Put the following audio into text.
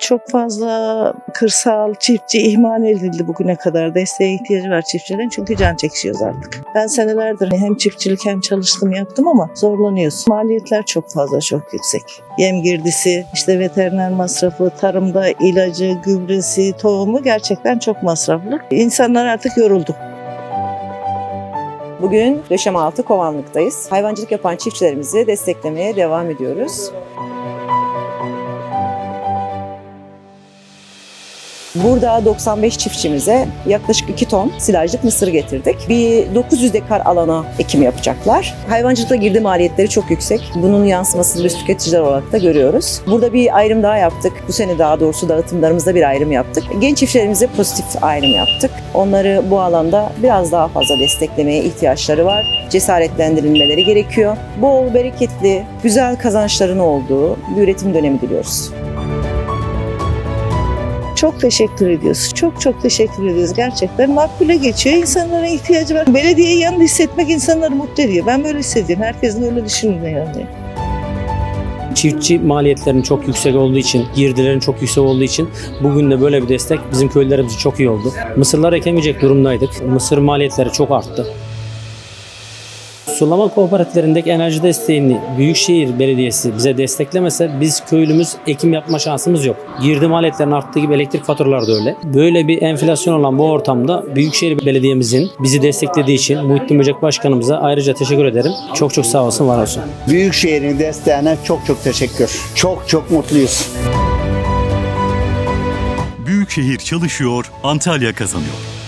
Çok fazla kırsal, çiftçi ihmal edildi bugüne kadar. Desteğe ihtiyacı var çiftçilerin çünkü can çekişiyoruz artık. Ben senelerdir hem çiftçilik hem çalıştım yaptım ama zorlanıyorsun. Maliyetler çok fazla, çok yüksek. Yem girdisi, işte veteriner masrafı, tarımda ilacı, gübresi, tohumu gerçekten çok masraflı. İnsanlar artık yoruldu. Bugün Döşemealtı Kovanlık'tayız. Hayvancılık yapan çiftçilerimizi desteklemeye devam ediyoruz. Burada 95 çiftçimize yaklaşık 2 ton silajlık mısır getirdik. Bir 900 dekar alana ekim yapacaklar. Hayvancılıkta girdi maliyetleri çok yüksek. Bunun yansımasını biz tüketiciler olarak da görüyoruz. Burada bir ayrım daha yaptık. Bu sene daha doğrusu dağıtımlarımızda bir ayrım yaptık. Genç çiftçilerimize pozitif ayrım yaptık. Onları bu alanda biraz daha fazla desteklemeye ihtiyaçları var. Cesaretlendirilmeleri gerekiyor. Bol, bereketli, güzel kazançların olduğu bir üretim dönemi diliyoruz. Çok teşekkür ediyoruz. Çok çok teşekkür ediyoruz. Gerçekten makbule geçiyor. İnsanların ihtiyacı var. Belediyeyi yanında hissetmek insanları mutlu ediyor. Ben böyle hissediyorum. Herkesin öyle düşünüyor yani. Çiftçi maliyetlerinin çok yüksek olduğu için, girdilerin çok yüksek olduğu için bugün de böyle bir destek bizim köylerimize çok iyi oldu. Mısırlar ekemeyecek durumdaydık. Mısır maliyetleri çok arttı. Sulama kooperatiflerindeki enerji desteğini Büyükşehir Belediyesi bize desteklemese biz köylümüz ekim yapma şansımız yok. Girdi maliyetlerinin arttığı gibi elektrik faturaları da öyle. Böyle bir enflasyon olan bu ortamda Büyükşehir Belediye'mizin bizi desteklediği için Muhittin Böcek Başkanımıza ayrıca teşekkür ederim. Çok çok sağ olsun, var olsun. Büyükşehir'in desteğine çok çok teşekkür. Çok çok mutluyuz. Büyükşehir çalışıyor, Antalya kazanıyor.